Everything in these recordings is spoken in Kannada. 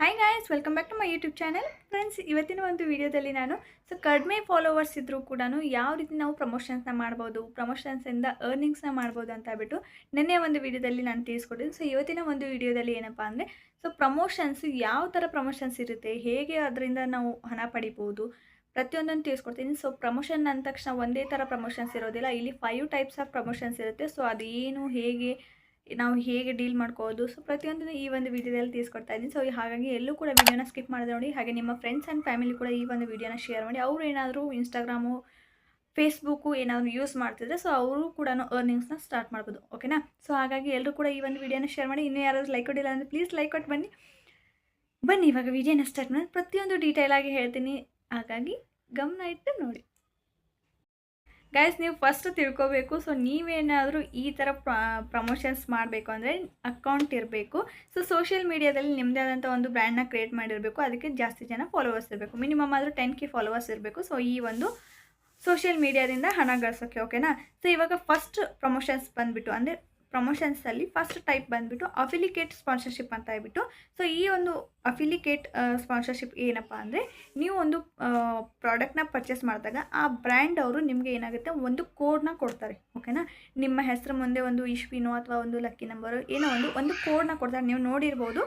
Hi guys welcome back to my YouTube channel friends ಇವತ್ತಿನ ಒಂದು ವಿಡಿಯೋದಲ್ಲಿ ನಾನು ಸೊ ಕಡಿಮೆ ಫಾಲೋವರ್ಸ್ ಇದ್ದರೂ ಕೂಡ ಯಾವ ರೀತಿ ನಾವು ಪ್ರಮೋಷನ್ಸ್ನ ಮಾಡ್ಬೋದು ಪ್ರಮೋಷನ್ಸಿಂದ ಅರ್ನಿಂಗ್ಸ್ನ ಮಾಡ್ಬೋದು ಅಂತ ಬಿಟ್ಟು ನಿನ್ನೆ ಒಂದು ವಿಡಿಯೋದಲ್ಲಿ ನಾನು ತಿಳಿಸ್ಕೊಟ್ಟಿದ್ದೀನಿ ಸೊ ಇವತ್ತಿನ ಒಂದು ವಿಡಿಯೋದಲ್ಲಿ ಏನಪ್ಪ ಅಂದರೆ ಸೊ ಪ್ರಮೋಷನ್ಸ್ ಯಾವ ಥರ ಪ್ರಮೋಷನ್ಸ್ ಇರುತ್ತೆ, ಹೇಗೆ ಅದರಿಂದ ನಾವು ಹಣ ಪಡಿಬೋದು, ಪ್ರತಿಯೊಂದನ್ನು ತಿಳಿಸ್ಕೊಡ್ತೀನಿ. ಸೊ ಪ್ರಮೋಷನ್ ಅಂದ ತಕ್ಷಣ ಒಂದೇ ಥರ ಪ್ರಮೋಷನ್ಸ್ ಇರೋದಿಲ್ಲ. ಇಲ್ಲಿ ಫೈವ್ ಟೈಪ್ಸ್ ಆಫ್ ಪ್ರಮೋಷನ್ಸ್ ಇರುತ್ತೆ. ಸೊ ಅದೇನು, ಹೇಗೆ ನಾವು ಹೇಗೆ ಡೀಲ್ ಮಾಡ್ಕೋದು ಸೊ ಪ್ರತಿಯೊಂದನ್ನು ಈ ಒಂದು ವಿಡಿಯೋದಲ್ಲಿ ತಿಳಿಸ್ಕೊಡ್ತಾ ಇದ್ದೀನಿ. ಸೊ ಹಾಗಾಗಿ ಎಲ್ಲೂ ಕೂಡ ವಿಡಿಯೋನ ಸ್ಕಿಪ್ ಮಾಡಿದ್ರೆ ನೋಡಿ. ಹಾಗೆ ನಿಮ್ಮ ಫ್ರೆಂಡ್ಸ್ ಆ್ಯಂಡ್ ಫ್ಯಾಮಿಲಿ ಕೂಡ ಈ ಒಂದು ವಿಡಿಯೋನ ಶೇರ್ ಮಾಡಿ. ಅವರು ಏನಾದರೂ ಇನ್ಸ್ಟಾಗ್ರಾಮು ಫೇಸ್ಬುಕ್ಕು ಏನಾದರೂ ಯೂಸ್ ಮಾಡ್ತಿದ್ರೆ ಸೊ ಅವರು ಕೂಡ ಅರ್ನಿಂಗ್ಸ್ನ ಸ್ಟಾರ್ಟ್ ಮಾಡ್ಬೋದು. ಓಕೆನಾ ಸೊ ಹಾಗಾಗಿ ಎಲ್ಲರೂ ಕೂಡ ಈ ಒಂದು ವಿಡಿಯೋನ ಶೇರ್ ಮಾಡಿ. ಇನ್ನೂ ಯಾರಾದರೂ ಲೈಕ್ ಕೊಟ್ಟಿಲ್ಲ ಅಂದರೆ ಪ್ಲೀಸ್ ಲೈಕ್ ಕೊಟ್ಟು ಬನ್ನಿ. ಬನ್ನಿ, ಇವಾಗ ವಿಡಿಯೋನ ಸ್ಟಾರ್ಟ್ ಮಾಡಿ ಪ್ರತಿಯೊಂದು ಡೀಟೇಲ್ ಆಗಿ ಹೇಳ್ತೀನಿ. ಹಾಗಾಗಿ ಗಮನ ಇಟ್ಟು ನೋಡಿ. ಗೈಸ್ ನೀವು ಫಸ್ಟ್ ತಿಳ್ಕೋಬೇಕು. ಸೊ ನೀವೇನಾದರೂ ಈ ಥರ ಪ್ರಮೋಷನ್ಸ್ ಮಾಡಬೇಕು ಅಂದರೆ ಅಕೌಂಟ್ ಇರಬೇಕು. ಸೊ ಸೋಷಿಯಲ್ ಮೀಡಿಯಾದಲ್ಲಿ ನಿಮ್ಮದೇ ಆದಂಥ ಒಂದು ಬ್ರ್ಯಾಂಡ್ನ ಕ್ರಿಯೇಟ್ ಮಾಡಿರಬೇಕು. ಅದಕ್ಕೆ ಜಾಸ್ತಿ ಜನ ಫಾಲೋವರ್ಸ್ ಇರಬೇಕು. ಮಿನಿಮಮ್ ಆದರೂ ಟೆನ್ ಕೆ ಫಾಲೋವರ್ಸ್ ಇರಬೇಕು. ಸೊ ಈ ಒಂದು ಸೋಷಿಯಲ್ ಮೀಡಿಯಾದಿಂದ ಹಣ ಗಳಿಸೋಕ್ಕೆ ಓಕೆನಾ ಸೊ ಇವಾಗ ಫಸ್ಟ್ ಪ್ರಮೋಷನ್ಸ್ ಬಂದುಬಿಟ್ಟು ಅಂದರೆ ಪ್ರಮೋಷನ್ಸಲ್ಲಿ ಫಸ್ಟ್ ಟೈಪ್ ಬಂದುಬಿಟ್ಟು ಅಫಿಲಿಕೇಟ್ ಸ್ಪಾನ್ಸರ್ಶಿಪ್ ಅಂತ ಹೇಳ್ಬಿಟ್ಟು. ಸೊ ಈ ಒಂದು ಅಫಿಲಿಕೇಟ್ ಸ್ಪಾನ್ಸರ್ಶಿಪ್ ಏನಪ್ಪ ಅಂದರೆ ನೀವು ಒಂದು ಪ್ರಾಡಕ್ಟ್ನ ಪರ್ಚೇಸ್ ಮಾಡಿದಾಗ ಆ ಬ್ರ್ಯಾಂಡ್ ಅವರು ನಿಮಗೆ ಏನಾಗುತ್ತೆ? ಒಂದು ಕೋಡ್ನ ಕೊಡ್ತಾರೆ. ಓಕೆನಾ ನಿಮ್ಮ ಹೆಸರು ಮುಂದೆ ಒಂದು ಇಶ್ವಿನೋ ಅಥವಾ ಒಂದು ಲಕ್ಕಿ ನಂಬರು ಏನೋ ಒಂದು ಒಂದು ಕೋಡ್ನ ಕೊಡ್ತಾರೆ. ನೀವು ನೋಡಿರ್ಬೋದು.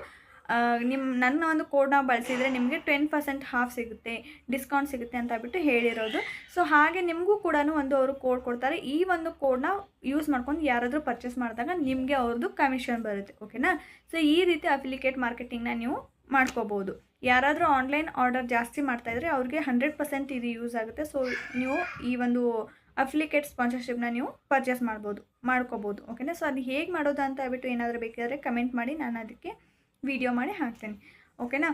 ನಿಮ್ಮ ನನ್ನ ಒಂದು ಕೋಡ್ನ ಬಳಸಿದರೆ ನಿಮಗೆ ಟೆನ್ ಪರ್ಸೆಂಟ್ ಹಾಫ್ ಸಿಗುತ್ತೆ ಡಿಸ್ಕೌಂಟ್ ಸಿಗುತ್ತೆ ಅಂತ ಬಿಟ್ಟು ಹೇಳಿರೋದು. ಸೊ ಹಾಗೆ ನಿಮಗೂ ಕೂಡ ಒಂದು ಅವರು ಕೋಡ್ ಕೊಡ್ತಾರೆ. ಈ ಒಂದು ಕೋಡ್ನ ಯೂಸ್ ಮಾಡ್ಕೊಂಡು ಯಾರಾದರೂ ಪರ್ಚೇಸ್ ಮಾಡಿದಾಗ ನಿಮಗೆ ಅವ್ರದ್ದು ಕಮಿಷನ್ ಬರುತ್ತೆ ಓಕೆನಾ ಸೊ ಈ ರೀತಿ ಅಫಿಲಿಕೇಟ್ ಮಾರ್ಕೆಟಿಂಗ್ನ ನೀವು ಮಾಡ್ಕೋಬೋದು. ಯಾರಾದರೂ ಆನ್ಲೈನ್ ಆರ್ಡರ್ ಜಾಸ್ತಿ ಮಾಡ್ತಾಯಿದ್ರೆ ಅವ್ರಿಗೆ ಹಂಡ್ರೆಡ್ ಪರ್ಸೆಂಟ್ ಇದು ಯೂಸ್ ಆಗುತ್ತೆ. ಸೊ ನೀವು ಈ ಒಂದು ಅಫ್ಲಿಕೇಟ್ ಸ್ಪಾನ್ಸರ್ಶಿಪ್ನ ನೀವು ಪರ್ಚೇಸ್ ಮಾಡ್ಬೋದು, ಮಾಡ್ಕೋಬೋದು ಓಕೆನಾ ಸೊ ಅದು ಹೇಗೆ ಮಾಡೋದು ಅಂತ ಹೇಳ್ಬಿಟ್ಟು ಏನಾದರೂ ಬೇಕಾದರೆ ಕಮೆಂಟ್ ಮಾಡಿ. ನಾನು ಅದಕ್ಕೆ ವಿಡಿಯೋ ಮಾಡಿ ಹಾಕ್ತೇನೆ ಓಕೆನಾ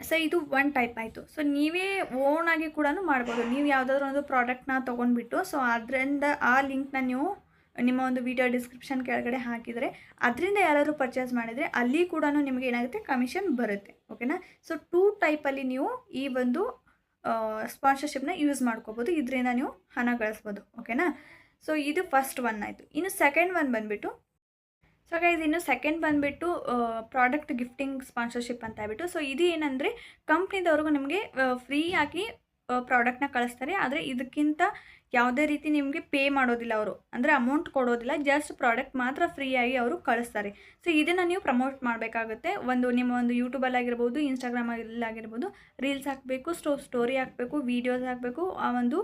ಸೊ ಇದು ಒನ್ ಟೈಪ್ ಆಯಿತು. ಸೊ ನೀವೇ ಓನಾಗಿ ಕೂಡ ಮಾಡ್ಬೋದು. ನೀವು ಯಾವುದಾದ್ರೂ ಒಂದು ಪ್ರಾಡಕ್ಟ್ನ ತೊಗೊಂಡ್ಬಿಟ್ಟು ಸೊ ಅದರಿಂದ ಆ ಲಿಂಕ್ನ ನೀವು ನಿಮ್ಮ ಒಂದು ವಿಡಿಯೋ ಡಿಸ್ಕ್ರಿಪ್ಷನ್ ಕೆಳಗಡೆ ಹಾಕಿದರೆ, ಅದರಿಂದ ಯಾರಾದರೂ ಪರ್ಚೇಸ್ ಮಾಡಿದರೆ, ಅಲ್ಲಿ ಕೂಡ ನಿಮಗೆ ಏನಾಗುತ್ತೆ? ಕಮಿಷನ್ ಬರುತ್ತೆ ಓಕೆನಾ ಸೊ ಟೂ ಟೈಪಲ್ಲಿ ನೀವು ಈ ಒಂದು ಸ್ಪಾನ್ಸರ್ಶಿಪ್ನ ಯೂಸ್ ಮಾಡ್ಕೋಬೋದು. ಇದರಿಂದ ನೀವು ಹಣ ಗಳಿಸ್ಬೋದು ಓಕೆನಾ ಸೊ ಇದು ಫಸ್ಟ್ ಒನ್ ಆಯಿತು. ಇನ್ನು ಸೆಕೆಂಡ್ ಒನ್ ಬಂದುಬಿಟ್ಟು ಸೊ ಗೈಸ್ ಇನ್ನು ಸೆಕೆಂಡ್ ಬಂದುಬಿಟ್ಟು ಪ್ರಾಡಕ್ಟ್ ಗಿಫ್ಟಿಂಗ್ ಸ್ಪಾನ್ಸರ್ಶಿಪ್ ಅಂತ ಹೇಳ್ಬಿಟ್ಟು. ಸೊ ಇದು ಏನಂದರೆ ಕಂಪ್ನಿದವ್ರಿಗೂ ನಿಮಗೆ ಫ್ರೀಯಾಗಿ ಪ್ರಾಡಕ್ಟ್ನ ಕಳಿಸ್ತಾರೆ. ಆದರೆ, ಇದಕ್ಕಿಂತ ಯಾವುದೇ ರೀತಿ ನಿಮಗೆ ಪೇ ಮಾಡೋದಿಲ್ಲ ಅವರು. ಅಂದರೆ ಅಮೌಂಟ್ ಕೊಡೋದಿಲ್ಲ ಜಸ್ಟ್ ಪ್ರಾಡಕ್ಟ್ ಮಾತ್ರ ಫ್ರೀಯಾಗಿ ಅವರು ಕಳಿಸ್ತಾರೆ. ಸೊ ಇದನ್ನು ನೀವು ಪ್ರಮೋಟ್ ಮಾಡಬೇಕಾಗುತ್ತೆ. ಒಂದು ನಿಮ್ಮ ಒಂದು ಯೂಟ್ಯೂಬಲ್ಲಾಗಿರ್ಬೋದು ಇನ್ಸ್ಟಾಗ್ರಾಮಲ್ಲಾಗಿರ್ಬೋದು ರೀಲ್ಸ್ ಹಾಕಬೇಕು ಸ್ಟೋ ಸ್ಟೋರಿ ಹಾಕಬೇಕು ವೀಡಿಯೋಸ್ ಹಾಕಬೇಕು, ಆ ಒಂದು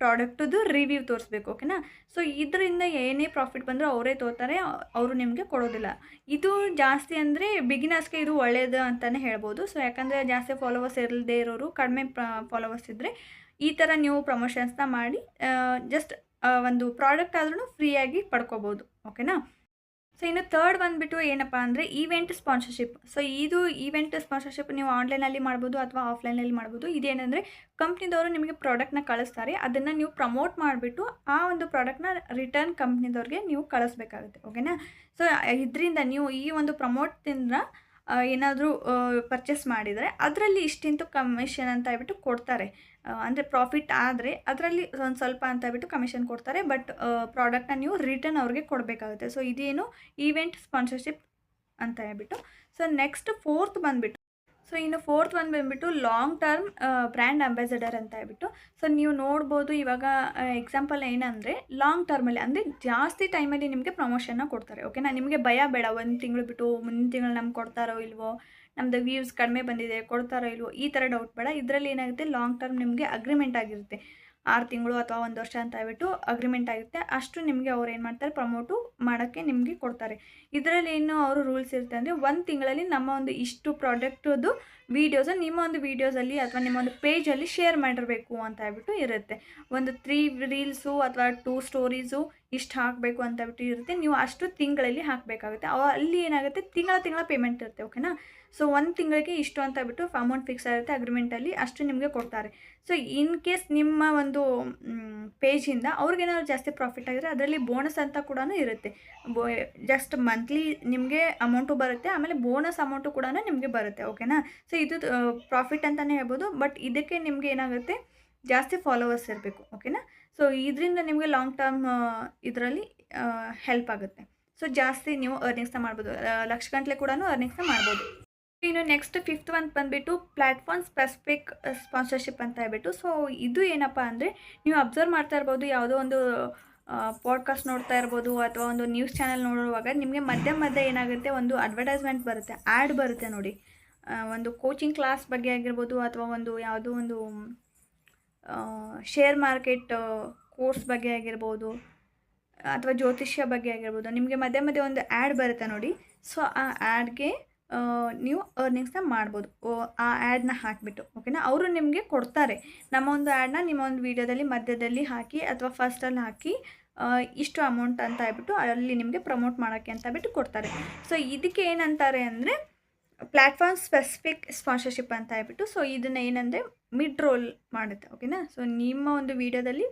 ಪ್ರಾಡಕ್ಟದು ರಿವ್ಯೂ ತೋರಿಸ್ಬೇಕು ಓಕೆನಾ ಸೊ ಇದರಿಂದ ಏನೇ ಪ್ರಾಫಿಟ್ ಬಂದರೂ ಅವರೇ ತೋತಾರೆ ಅವರು ನಿಮಗೆ ಕೊಡೋದಿಲ್ಲ. ಇದು ಜಾಸ್ತಿ ಅಂದರೆ ಬಿಗಿನರ್ಸ್ಗೆ ಇದು ಒಳ್ಳೆಯದು ಅಂತಲೇ ಹೇಳ್ಬೋದು. ಸೊ ಯಾಕಂದರೆ ಜಾಸ್ತಿ ಫಾಲೋವರ್ಸ್ ಇರದೇ ಇರೋರು, ಕಡಿಮೆ ಫಾಲೋವರ್ಸ್ ಇದ್ದರೆ ಈ ಥರ ನೀವು ಪ್ರಮೋಷನ್ಸ್ನ ಮಾಡಿ ಜಸ್ಟ್ ಒಂದು ಪ್ರಾಡಕ್ಟ್ ಆದ್ರೂ ಫ್ರೀಯಾಗಿ ಪಡ್ಕೋಬೋದು ಓಕೆನಾ ಸೊ ಇನ್ನು ತರ್ಡ್ ಬಂದುಬಿಟ್ಟು ಏನಪ್ಪ ಅಂದರೆ ಈವೆಂಟ್ ಸ್ಪಾನ್ಸರ್ಶಿಪ್ ಸೊ ಇದು ಈವೆಂಟ್ ಸ್ಪಾನ್ಸರ್ಶಿಪ್ ನೀವು ಆನ್ಲೈನಲ್ಲಿ ಮಾಡ್ಬೋದು ಅಥವಾ ಆಫ್ಲೈನಲ್ಲಿ ಮಾಡ್ಬೋದು. ಇದೇನೆಂದರೆ ಕಂಪ್ನಿದವರು ನಿಮಗೆ ಪ್ರಾಡಕ್ಟ್ನ ಕಳಿಸ್ತಾರೆ. ಅದನ್ನು ನೀವು ಪ್ರಮೋಟ್ ಮಾಡಿಬಿಟ್ಟು ಆ ಒಂದು ಪ್ರಾಡಕ್ಟ್ನ ರಿಟರ್ನ್ ಕಂಪ್ನಿದವ್ರಿಗೆ ನೀವು ಕಳಿಸ್ಬೇಕಾಗುತ್ತೆ ಓಕೆನಾ ಸೊ ಇದರಿಂದ ನೀವು ಈ ಒಂದು ಪ್ರಮೋಟ್ದಿಂದ ಏನಾದರೂ ಪರ್ಚೇಸ್ ಮಾಡಿದರೆ ಅದರಲ್ಲಿ ಇಷ್ಟಿಂತು ಕಮಿಷನ್ ಅಂತ ಹೇಳ್ಬಿಟ್ಟು ಕೊಡ್ತಾರೆ. ಅಂದರೆ ಪ್ರಾಫಿಟ್ ಆದರೆ ಅದರಲ್ಲಿ ಒಂದು ಸ್ವಲ್ಪ ಅಂತ ಹೇಳ್ಬಿಟ್ಟು ಕಮಿಷನ್ ಕೊಡ್ತಾರೆ ಬಟ್ ಪ್ರಾಡಕ್ಟ್ನ ನೀವು ರಿಟರ್ನ್ ಅವ್ರಿಗೆ ಕೊಡಬೇಕಾಗುತ್ತೆ. ಸೊ ಇದೇನು ಈವೆಂಟ್ ಸ್ಪಾನ್ಸರ್ಶಿಪ್ ಅಂತ ಹೇಳ್ಬಿಟ್ಟು. ಸೊ ನೆಕ್ಸ್ಟ್ ಫೋರ್ತ್ ಬಂದುಬಿಟ್ಟು ಸೊ ಇನ್ನು ಫೋರ್ತ್ ಒಂದು ಬಂದುಬಿಟ್ಟು ಲಾಂಗ್ ಟರ್ಮ್ ಬ್ರ್ಯಾಂಡ್ ಅಂಬಾಸಡರ್ ಅಂತ ಹೇಳ್ಬಿಟ್ಟು. ಸೊ ನೀವು ನೋಡ್ಬೋದು ಇವಾಗ ಎಕ್ಸಾಂಪಲ್ ಏನಂದರೆ ಲಾಂಗ್ ಟರ್ಮಲ್ಲಿ ಅಂದರೆ ಜಾಸ್ತಿ ಟೈಮಲ್ಲಿ ನಿಮಗೆ ಪ್ರಮೋಷನ್ನ ಕೊಡ್ತಾರೆ ಓಕೆನಾ ನಿಮಗೆ ಭಯ ಬೇಡ, ಒಂದು ತಿಂಗಳು ಬಿಟ್ಟು ಮುಂದಿನ ತಿಂಗಳು ನಮ್ಗೆ ಕೊಡ್ತಾರೋ ಇಲ್ವೋ ನಮ್ಮದು ವ್ಯೂಸ್ ಕಡಿಮೆ ಬಂದಿದೆ, ಕೊಡ್ತಾರೋ ಇಲ್ವೋ, ಈ ಥರ ಡೌಟ್ ಬೇಡ. ಇದರಲ್ಲಿ ಏನಾಗುತ್ತೆ ಲಾಂಗ್ ಟರ್ಮ್ ನಿಮಗೆ ಅಗ್ರಿಮೆಂಟ್ ಆಗಿರುತ್ತೆ. ಆರು ತಿಂಗಳು ಅಥವಾ ಒಂದು ವರ್ಷ ಅಂತ ಹೇಳ್ಬಿಟ್ಟು ಅಗ್ರಿಮೆಂಟ್ ಆಗುತ್ತೆ ಅಷ್ಟು ನಿಮಗೆ ಅವ್ರು ಏನು ಮಾಡ್ತಾರೆ? ಪ್ರಮೋಟು ಮಾಡೋಕ್ಕೆ ನಿಮಗೆ ಕೊಡ್ತಾರೆ. ಇದರಲ್ಲಿ ಏನು ಅವರು ರೂಲ್ಸ್ ಇರುತ್ತೆ ಅಂದರೆ ಒಂದು ತಿಂಗಳಲ್ಲಿ ನಮ್ಮ ಒಂದು ಇಷ್ಟು ಪ್ರಾಡಕ್ಟದು ವೀಡಿಯೋಸ್ ನಿಮ್ಮ ಒಂದು ವೀಡಿಯೋಸಲ್ಲಿ ಅಥವಾ ನಿಮ್ಮ ಒಂದು ಪೇಜಲ್ಲಿ ಶೇರ್ ಮಾಡಿರಬೇಕು ಅಂತ ಹೇಳ್ಬಿಟ್ಟು ಇರುತ್ತೆ. ಒಂದು ತ್ರೀ ರೀಲ್ಸು ಅಥವಾ ಟೂ ಸ್ಟೋರೀಸು ಇಷ್ಟು ಹಾಕಬೇಕು ಅಂತ ಬಿಟ್ಟು ಇರುತ್ತೆ. ನೀವು ಅಷ್ಟು ತಿಂಗಳಲ್ಲಿ ಹಾಕಬೇಕಾಗುತ್ತೆ. ಅಲ್ಲಿ ಏನಾಗುತ್ತೆ? ತಿಂಗಳ ತಿಂಗಳ ಪೇಮೆಂಟ್ ಇರುತ್ತೆ ಓಕೆನಾ ಸೊ ಒಂದು ತಿಂಗಳಿಗೆ ಇಷ್ಟು ಅಂತ ಬಿಟ್ಟು ಅಮೌಂಟ್ ಫಿಕ್ಸ್ ಆಗುತ್ತೆ ಅಗ್ರಿಮೆಂಟಲ್ಲಿ ಅಷ್ಟು ನಿಮಗೆ ಕೊಡ್ತಾರೆ. ಸೊ ಇನ್ ಕೇಸ್ ನಿಮ್ಮ ಒಂದು ಪೇಜಿಂದ ಅವ್ರಿಗೇನಾದ್ರು ಜಾಸ್ತಿ ಪ್ರಾಫಿಟ್ ಆಗಿದ್ರೆ ಅದರಲ್ಲಿ ಬೋನಸ್ ಅಂತ ಕೂಡ ಇರುತ್ತೆ. ಜಸ್ಟ್ ಮಂತ್ಲಿ ನಿಮಗೆ ಅಮೌಂಟು ಬರುತ್ತೆ, ಆಮೇಲೆ ಬೋನಸ್ ಅಮೌಂಟು ಕೂಡ ನಿಮಗೆ ಬರುತ್ತೆ ಓಕೆನಾ ಸೊ ಇದು ಪ್ರಾಫಿಟ್ ಅಂತಲೇ ಹೇಳ್ಬೋದು ಬಟ್ ಇದಕ್ಕೆ ನಿಮಗೆ ಏನಾಗುತ್ತೆ? ಜಾಸ್ತಿ ಫಾಲೋವರ್ಸ್ ಇರಬೇಕು ಓಕೆನಾ ಸೊ ಇದರಿಂದ ನಿಮಗೆ ಲಾಂಗ್ ಟರ್ಮ್ ಇದರಲ್ಲಿ ಹೆಲ್ಪ್ ಆಗುತ್ತೆ. ಸೊ ಜಾಸ್ತಿ ನೀವು ಅರ್ನಿಂಗ್ಸ್ನ ಮಾಡ್ಬೋದು. ಲಕ್ಷಗಟ್ಟಲೆ ಕೂಡ ಅರ್ನಿಂಗ್ಸ್ನ ಮಾಡ್ಬೋದು. ಇನ್ನು ನೆಕ್ಸ್ಟ್ ಫಿಫ್ತ್ ಒಂದು ಬಂದುಬಿಟ್ಟು ಪ್ಲ್ಯಾಟ್ಫಾರ್ಮ್ ಸ್ಪೆಸಿಫಿಕ್ ಸ್ಪಾನ್ಸರ್ಶಿಪ್ ಅಂತ ಹೇಳ್ಬಿಟ್ಟು. ಸೊ ಇದು ಏನಪ್ಪ ಅಂದರೆ ನೀವು ಅಬ್ಸರ್ವ್ ಮಾಡ್ತಾ ಇರ್ಬೋದು, ಯಾವುದೋ ಒಂದು ಪಾಡ್ಕಾಸ್ಟ್ ನೋಡ್ತಾ ಇರ್ಬೋದು ಅಥವಾ ಒಂದು ನ್ಯೂಸ್ ಚಾನಲ್ ನೋಡುವಾಗ ನಿಮಗೆ ಮಧ್ಯೆ ಮಧ್ಯೆ ಏನಾಗುತ್ತೆ, ಒಂದು ಅಡ್ವರ್ಟೈಸ್ಮೆಂಟ್ ಬರುತ್ತೆ ಆ್ಯಡ್ ಬರುತ್ತೆ ನೋಡಿ. ಒಂದು ಕೋಚಿಂಗ್ ಕ್ಲಾಸ್ ಬಗ್ಗೆ ಆಗಿರ್ಬೋದು ಅಥವಾ ಒಂದು ಯಾವುದೋ ಒಂದು ಶೇರ್ ಮಾರ್ಕೆಟ್ ಕೋರ್ಸ್ ಬಗ್ಗೆ ಆಗಿರ್ಬೋದು, ಅಥವಾ ಜ್ಯೋತಿಷ್ಯ ಬಗ್ಗೆ ಆಗಿರ್ಬೋದು, ನಿಮಗೆ ಮಧ್ಯೆ ಮಧ್ಯೆ ಒಂದು ಆ್ಯಡ್ ಬರುತ್ತೆ ನೋಡಿ. ಸೊ ಆ ಆ್ಯಡ್ಗೆ ನೀವು ಅರ್ನಿಂಗ್ಸ್ನ ಮಾಡ್ಬೋದು. ಆ ಆ್ಯಡ್ನ ಹಾಕಿಬಿಟ್ಟು ಓಕೆನಾ ಅವರು ನಿಮಗೆ ಕೊಡ್ತಾರೆ. ನಮ್ಮ ಒಂದು ಆ್ಯಡ್ನ ನಿಮ್ಮ ಒಂದು ವೀಡಿಯೋದಲ್ಲಿ ಮಧ್ಯದಲ್ಲಿ ಹಾಕಿ ಅಥವಾ ಫಸ್ಟಲ್ಲಿ ಹಾಕಿ ಇಷ್ಟು ಅಮೌಂಟ್ ಅಂತ ಹೇಳ್ಬಿಟ್ಟು ಅಲ್ಲಿ ನಿಮಗೆ ಪ್ರಮೋಟ್ ಮಾಡೋಕ್ಕೆ ಅಂತ ಬಿಟ್ಟು ಕೊಡ್ತಾರೆ. ಸೊ ಇದಕ್ಕೆ ಏನಂತಾರೆ ಅಂದರೆ ಪ್ಲ್ಯಾಟ್ಫಾರ್ಮ್ ಸ್ಪೆಸಿಫಿಕ್ ಸ್ಪಾನ್ಸರ್ಶಿಪ್ ಅಂತ ಹೇಳ್ಬಿಟ್ಟು, ಸೊ ಇದನ್ನು ಏನಂದರೆ ಮಿಡ್ ರೋಲ್ ಮಾಡುತ್ತೆ, ಓಕೆನಾ? ಸೊ ನಿಮ್ಮ ಒಂದು ವೀಡಿಯೋದಲ್ಲಿ,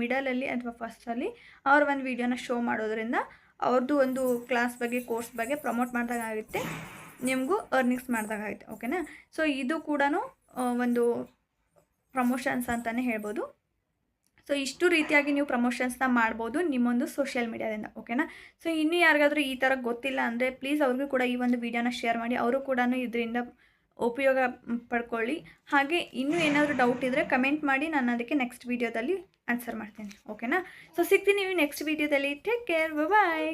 ಮಿಡಲಲ್ಲಿ ಅಥವಾ ಫಸ್ಟಲ್ಲಿ ಅವ್ರ ಒಂದು ವೀಡಿಯೋನ ಶೋ ಮಾಡೋದ್ರಿಂದ ಅವ್ರದ್ದು ಒಂದು ಕ್ಲಾಸ್ ಬಗ್ಗೆ, ಕೋರ್ಸ್ ಬಗ್ಗೆ ಪ್ರಮೋಟ್ ಮಾಡಿದಾಗುತ್ತೆ ನಿಮಗೂ ಅರ್ನಿಂಗ್ಸ್ ಮಾಡಿದಾಗುತ್ತೆ ಓಕೆನಾ? ಸೊ ಇದು ಕೂಡ ಒಂದು ಪ್ರಮೋಷನ್ಸ್ ಅಂತಲೇ ಹೇಳ್ಬೋದು. ಸೊ ಇಷ್ಟು ರೀತಿಯಾಗಿ ನೀವು ಪ್ರಮೋಷನ್ಸ್ನ ಮಾಡ್ಬೋದು ನಿಮ್ಮೊಂದು ಸೋಷಿಯಲ್ ಮೀಡಿಯಾದಿಂದ ಓಕೆನಾ ಸೊ ಇನ್ನೂ ಯಾರಿಗಾದರೂ ಈ ಥರ ಗೊತ್ತಿಲ್ಲ ಅಂದರೆ ಪ್ಲೀಸ್ ಅವ್ರಿಗೂ ಕೂಡ ಈ ಒಂದು ವಿಡಿಯೋನ ಶೇರ್ ಮಾಡಿ, ಅವರು ಕೂಡ ಇದರಿಂದ ಉಪಯೋಗ ಪಡ್ಕೊಳ್ಳಿ. ಹಾಗೆ ಇನ್ನೂ ಏನಾದರೂ ಡೌಟ್ ಇದ್ದರೆ ಕಮೆಂಟ್ ಮಾಡಿ, ನಾನು ಅದಕ್ಕೆ ನೆಕ್ಸ್ಟ್ ವೀಡಿಯೋದಲ್ಲಿ ಆನ್ಸರ್ ಮಾಡ್ತೀನಿ ಓಕೆನಾ ಸೊ ಸಿಗ್ತೀನಿ ನೆಕ್ಸ್ಟ್ ವೀಡಿಯೋದಲ್ಲಿ ಟೇಕ್ ಕೇರ್ ಬಾಯ್